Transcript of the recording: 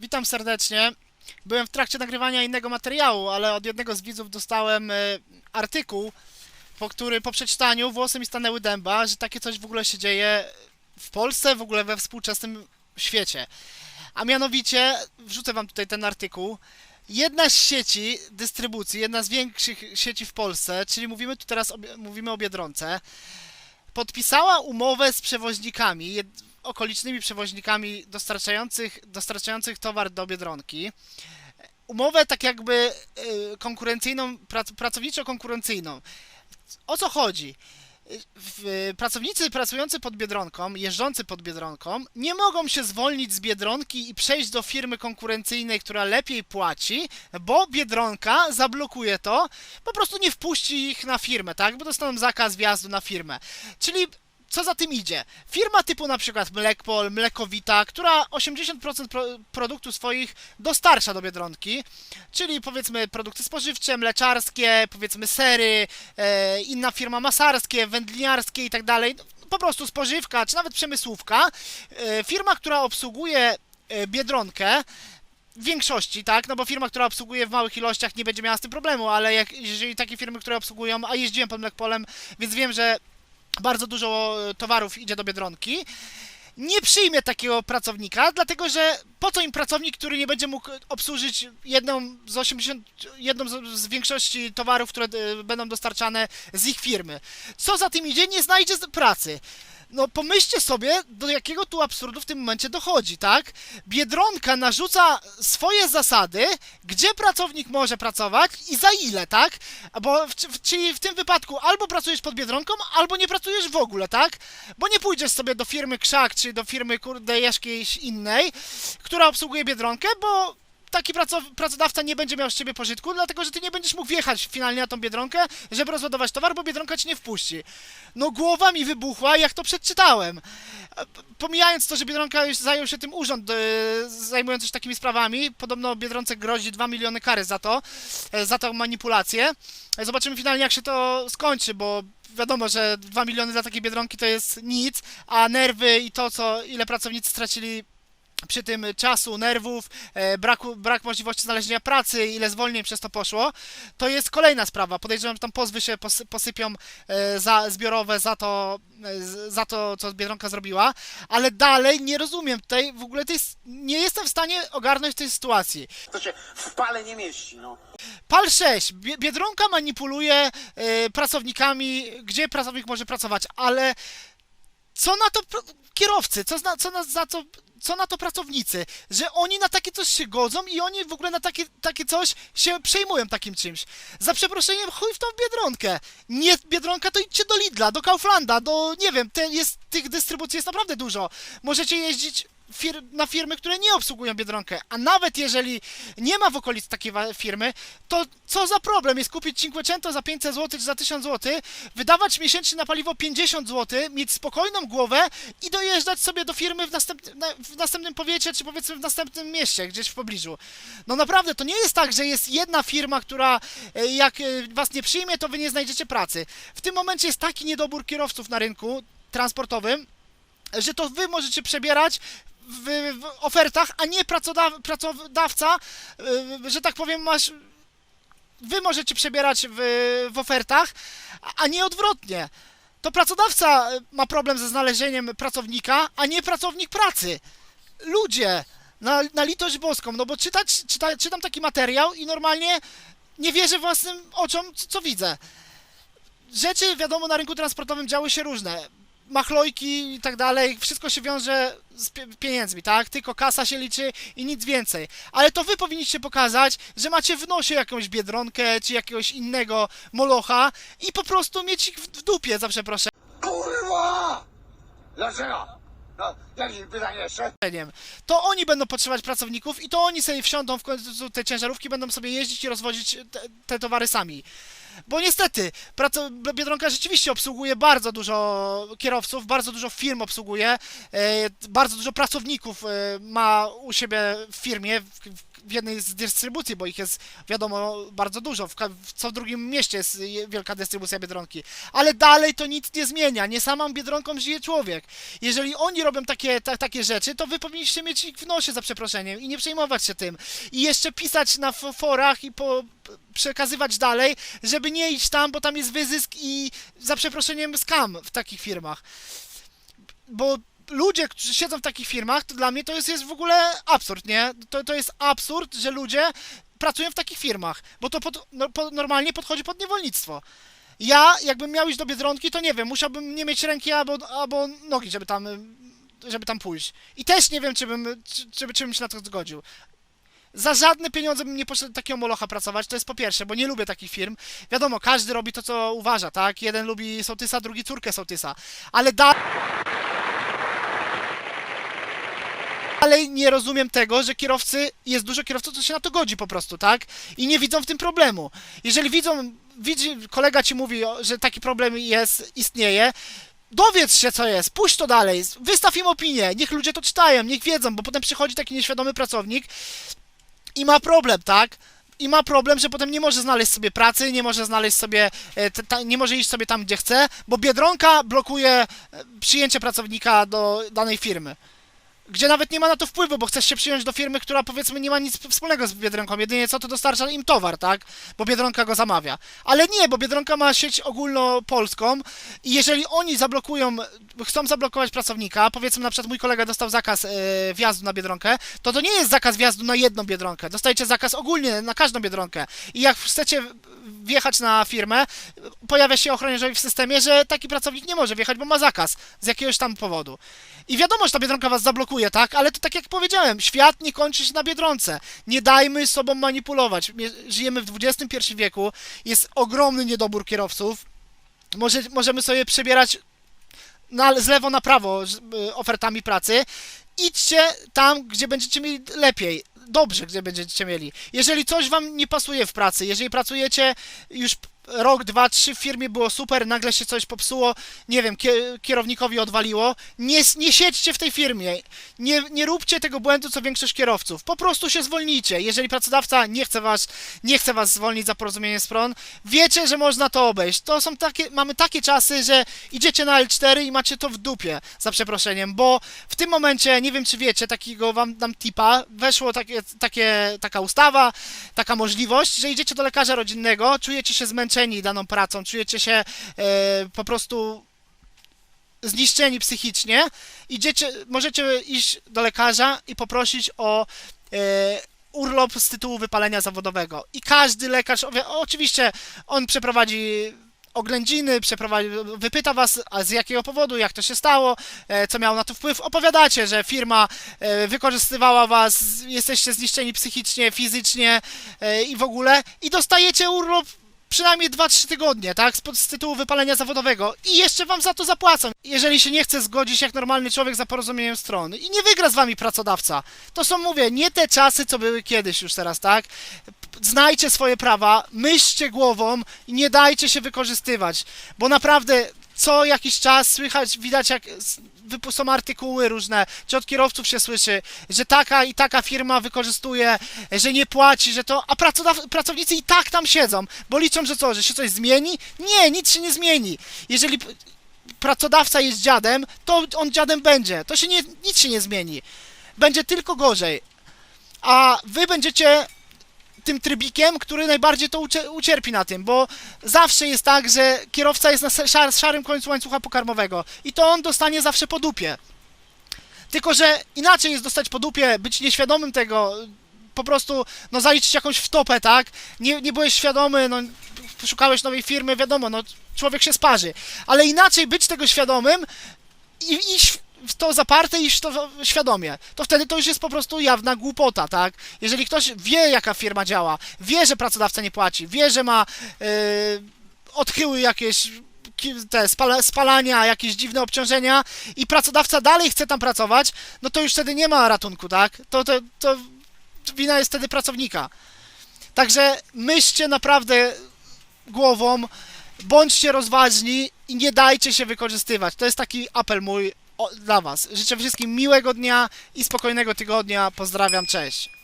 Witam serdecznie. Byłem w trakcie nagrywania innego materiału, ale od jednego z widzów dostałem e, artykuł, po który po przeczytaniu włosy mi stanęły dęba, że takie coś w ogóle się dzieje w Polsce, w ogóle we współczesnym świecie. A mianowicie, wrzucę wam tutaj ten artykuł. Jedna z sieci dystrybucji, jedna z większych sieci w Polsce, czyli mówimy tu teraz o, mówimy o Biedronce, podpisała umowę z przewoźnikami, okolicznymi przewoźnikami dostarczających, dostarczających towar do Biedronki. Umowę tak jakby y, konkurencyjną, prac, pracowniczo-konkurencyjną. O co chodzi? Pracownicy pracujący pod Biedronką, jeżdżący pod Biedronką, nie mogą się zwolnić z Biedronki i przejść do firmy konkurencyjnej, która lepiej płaci, bo Biedronka zablokuje to, po prostu nie wpuści ich na firmę, tak? Bo dostaną zakaz wjazdu na firmę. Czyli co za tym idzie? Firma typu na przykład Mlekpol, Mlekowita, która 80% pro produktu swoich dostarcza do Biedronki, czyli powiedzmy produkty spożywcze, mleczarskie, powiedzmy sery, e, inna firma masarskie, wędliniarskie i tak dalej, po prostu spożywka, czy nawet przemysłówka, e, firma, która obsługuje e, Biedronkę, w większości, tak? No bo firma, która obsługuje w małych ilościach nie będzie miała z tym problemu, ale jak, jeżeli takie firmy, które obsługują, a jeździłem pod Mlekpolem, więc wiem, że bardzo dużo e, towarów idzie do Biedronki, nie przyjmie takiego pracownika, dlatego że po co im pracownik, który nie będzie mógł obsłużyć jedną z 80, jedną z, większości towarów, które e, będą dostarczane z ich firmy. Co za tym idzie, nie znajdzie pracy. No pomyślcie sobie, do jakiego tu absurdu w tym momencie dochodzi, tak? Biedronka narzuca swoje zasady, gdzie pracownik może pracować i za ile, tak? Bo w, w, czyli w tym wypadku albo pracujesz pod Biedronką, albo nie pracujesz w ogóle, tak? Bo nie pójdziesz sobie do firmy Krzak, czy do firmy, kurde, jakiejś innej, która obsługuje Biedronkę, bo taki pracodawca nie będzie miał z ciebie pożytku, dlatego że ty nie będziesz mógł wjechać finalnie na tą Biedronkę, żeby rozładować towar, bo Biedronka ci nie wpuści. No głowa mi wybuchła, jak to przeczytałem. E, Pomijając to, że Biedronka już zajął się tym urząd, e, zajmujący się takimi sprawami, podobno Biedronce grozi 2 miliony kary za to, e, za tą manipulację. Zobaczymy finalnie, jak się to skończy, bo wiadomo, że 2 miliony dla takiej Biedronki to jest nic, a nerwy i to, co ile pracownicy stracili przy tym czasu, nerwów, e, braku, brak możliwości znalezienia pracy, ile zwolnień przez to poszło, to jest kolejna sprawa. Podejrzewam, że tam pozwy się posy, posypią e, za, zbiorowe za to, e, za to, co Biedronka zrobiła, ale dalej nie rozumiem tutaj w ogóle tej, nie jestem w stanie ogarnąć tej sytuacji. To się w pale nie mieści, no. Pal 6. Bie- Biedronka manipuluje pracownikami, gdzie pracownik może pracować, ale co na to kierowcy, co, zna, co, na, za co, co na to pracownicy, że oni na takie coś się godzą i oni w ogóle na takie, takie coś się przejmują takim czymś. Za przeproszeniem, chuj w tą Biedronkę. Nie Biedronka, to idźcie do Lidla, do Kauflanda, do, nie wiem, te jest, tych dystrybucji jest naprawdę dużo. Możecie jeździć fir na firmy, które nie obsługują Biedronkę, a nawet jeżeli nie ma w okolicy takiej firmy, to co za problem jest kupić Cinquecento za 500 zł czy za 1000 zł, wydawać miesięcznie na paliwo 50 zł, mieć spokojną głowę i dojeżdżać sobie do firmy w, następ, na, w następnym powiecie, czy powiedzmy w następnym mieście, gdzieś w pobliżu. No naprawdę, to nie jest tak, że jest jedna firma, która e, jak e, was nie przyjmie, to wy nie znajdziecie pracy. W tym momencie jest taki niedobór kierowców na rynku transportowym, że to wy możecie przebierać w, w ofertach, a nie pracodaw, pracodawca, y, że tak powiem, masz. Wy możecie przebierać w, w ofertach, a- nie odwrotnie. To pracodawca y, ma problem ze znalezieniem pracownika, a nie pracownik pracy. Ludzie, na, na litość boską, no bo czytać, czyta, czytam taki materiał i normalnie nie wierzę własnym oczom, co, co widzę. Rzeczy, wiadomo, na rynku transportowym działy się różne machlojki i tak dalej, wszystko się wiąże z pie- pieniędzmi, tak? Tylko kasa się liczy i nic więcej. Ale to wy powinniście pokazać, że macie w nosie jakąś biedronkę czy jakiegoś innego molocha i po prostu mieć ich w w dupie, za przeproszeniem. Kurwa! Dlaczego? No, jakieś pytanie jeszcze? To oni będą potrzebować pracowników i to oni sobie wsiądą w końcu te ciężarówki, będą sobie jeździć i rozwozić te, te towary sami. Bo niestety, Biedronka rzeczywiście obsługuje bardzo dużo kierowców, bardzo dużo firm obsługuje, e, bardzo dużo pracowników e, ma u siebie w firmie, w, w, jednej z dystrybucji, bo ich jest wiadomo bardzo dużo. W, co w drugim mieście jest je- wielka dystrybucja Biedronki. Ale dalej to nic nie zmienia. Nie samą Biedronką żyje człowiek. Jeżeli oni robią takie, ta, takie rzeczy, to wy powinniście mieć ich w nosie za przeproszeniem i nie przejmować się tym. I jeszcze pisać na forach i po, przekazywać dalej, żeby nie iść tam, bo tam jest wyzysk i za przeproszeniem skam w takich firmach. Bo ludzie, którzy siedzą w takich firmach, to dla mnie to jest, jest w ogóle absurd, nie? To, to jest absurd, że ludzie pracują w takich firmach, bo to pod, no, po, normalnie podchodzi pod niewolnictwo. Ja, jakbym miał iść do Biedronki, to nie wiem, musiałbym nie mieć ręki albo, albo nogi, żeby tam, żeby tam pójść. I też nie wiem, czy bym, czy, czy, czy bym się na to zgodził. Za żadne pieniądze bym nie poszedł takiego molocha pracować, to jest po pierwsze, bo nie lubię takich firm. Wiadomo, każdy robi to, co uważa, tak? Jeden lubi sołtysa, drugi córkę sołtysa. Ale da... Ale nie rozumiem tego, że kierowcy, jest dużo kierowców, co się na to godzi po prostu, tak? I nie widzą w tym problemu. Jeżeli widzą, widzi, kolega ci mówi, że taki problem jest, istnieje, dowiedz się co jest, puść to dalej, wystaw im opinię, niech ludzie to czytają, niech wiedzą, bo potem przychodzi taki nieświadomy pracownik i ma problem, tak? I ma problem, że potem nie może znaleźć sobie pracy, nie może znaleźć sobie, e, nie może iść sobie tam, gdzie chce, bo Biedronka blokuje e, przyjęcie pracownika do danej firmy. Gdzie nawet nie ma na to wpływu, bo chcesz się przyjąć do firmy, która powiedzmy nie ma nic wspólnego z Biedronką. Jedynie co to dostarcza im towar, tak? Bo Biedronka go zamawia. Ale nie, bo Biedronka ma sieć ogólnopolską i jeżeli oni zablokują, chcą zablokować pracownika, powiedzmy na przykład mój kolega dostał zakaz e, wjazdu na Biedronkę, to to nie jest zakaz wjazdu na jedną Biedronkę. Dostajecie zakaz ogólnie na każdą Biedronkę. I jak chcecie wjechać na firmę, pojawia się ochroniarzowi w systemie, że taki pracownik nie może wjechać, bo ma zakaz z jakiegoś tam powodu. I wiadomo, że ta Biedronka was zablokuje, tak? Ale to tak jak powiedziałem, świat nie kończy się na Biedronce. Nie dajmy sobą manipulować. Żyjemy w XXI wieku, jest ogromny niedobór kierowców. Może, możemy sobie przebierać na, z lewo na prawo z, y, ofertami pracy. Idźcie tam, gdzie będziecie mieli lepiej. Dobrze, gdzie będziecie mieli. Jeżeli coś wam nie pasuje w pracy, jeżeli pracujecie już rok, dwa, trzy w firmie było super, nagle się coś popsuło, nie wiem, kie- kierownikowi odwaliło, nie, nie siedźcie w tej firmie. Nie, nie róbcie tego błędu, co większość kierowców. Po prostu się zwolnijcie. Jeżeli pracodawca nie chce was, nie chce was zwolnić za porozumienie stron, wiecie, że można to obejść. To są takie, mamy takie czasy, że idziecie na L4 i macie to w dupie, za przeproszeniem, bo w tym momencie, nie wiem czy wiecie, takiego wam dam tipa, weszło takie, takie, taka ustawa, taka możliwość, że idziecie do lekarza rodzinnego, czujecie się zmęczeni daną pracą, czujecie się e, po prostu zniszczeni psychicznie, idziecie, możecie iść do lekarza i poprosić o e, urlop z tytułu wypalenia zawodowego. I każdy lekarz, oczywiście on przeprowadzi oględziny, przeprowadzi, wypyta was, z jakiego powodu, jak to się stało, e, co miało na to wpływ. Opowiadacie, że firma wykorzystywała was, jesteście zniszczeni psychicznie, fizycznie i w ogóle i dostajecie urlop przynajmniej 2-3 tygodnie, tak? Z, z tytułu wypalenia zawodowego. I jeszcze wam za to zapłacą. Jeżeli się nie chce zgodzić jak normalny człowiek za porozumieniem stron. I nie wygra z wami pracodawca. To są, mówię, nie te czasy, co były kiedyś już teraz, tak? Znajcie swoje prawa, myślcie głową i nie dajcie się wykorzystywać. Bo naprawdę co jakiś czas słychać, widać jak są artykuły różne, czy od kierowców się słyszy, że taka i taka firma wykorzystuje, że nie płaci, że to, a pracownicy i tak tam siedzą, bo liczą, że co, że się coś zmieni? Nie, nic się nie zmieni. Jeżeli pracodawca jest dziadem, to on dziadem będzie, to się nie, nic się nie zmieni. Będzie tylko gorzej. A wy będziecie tym trybikiem, który najbardziej to ucie- ucierpi na tym, bo zawsze jest tak, że kierowca jest na szar- szarym końcu łańcucha pokarmowego i to on dostanie zawsze po dupie. Tylko, że inaczej jest dostać po dupie, być nieświadomym tego, po prostu, no zaliczyć jakąś wtopę, tak? Nie, nie byłeś świadomy, no szukałeś nowej firmy, wiadomo, no człowiek się sparzy. Ale inaczej być tego świadomym i iść w to zaparte, w to świadomie. To wtedy to już jest po prostu jawna głupota, tak? Jeżeli ktoś wie, jaka firma działa, wie, że pracodawca nie płaci, wie, że ma yy, odchyły jakieś ki- te spala, spalania, jakieś dziwne obciążenia i pracodawca dalej chce tam pracować, no to już wtedy nie ma ratunku, tak? To, to, to wina jest wtedy pracownika. Także myślcie naprawdę głową, bądźcie rozważni i nie dajcie się wykorzystywać. To jest taki apel mój dla Was. Życzę wszystkim miłego dnia i spokojnego tygodnia. Pozdrawiam, cześć.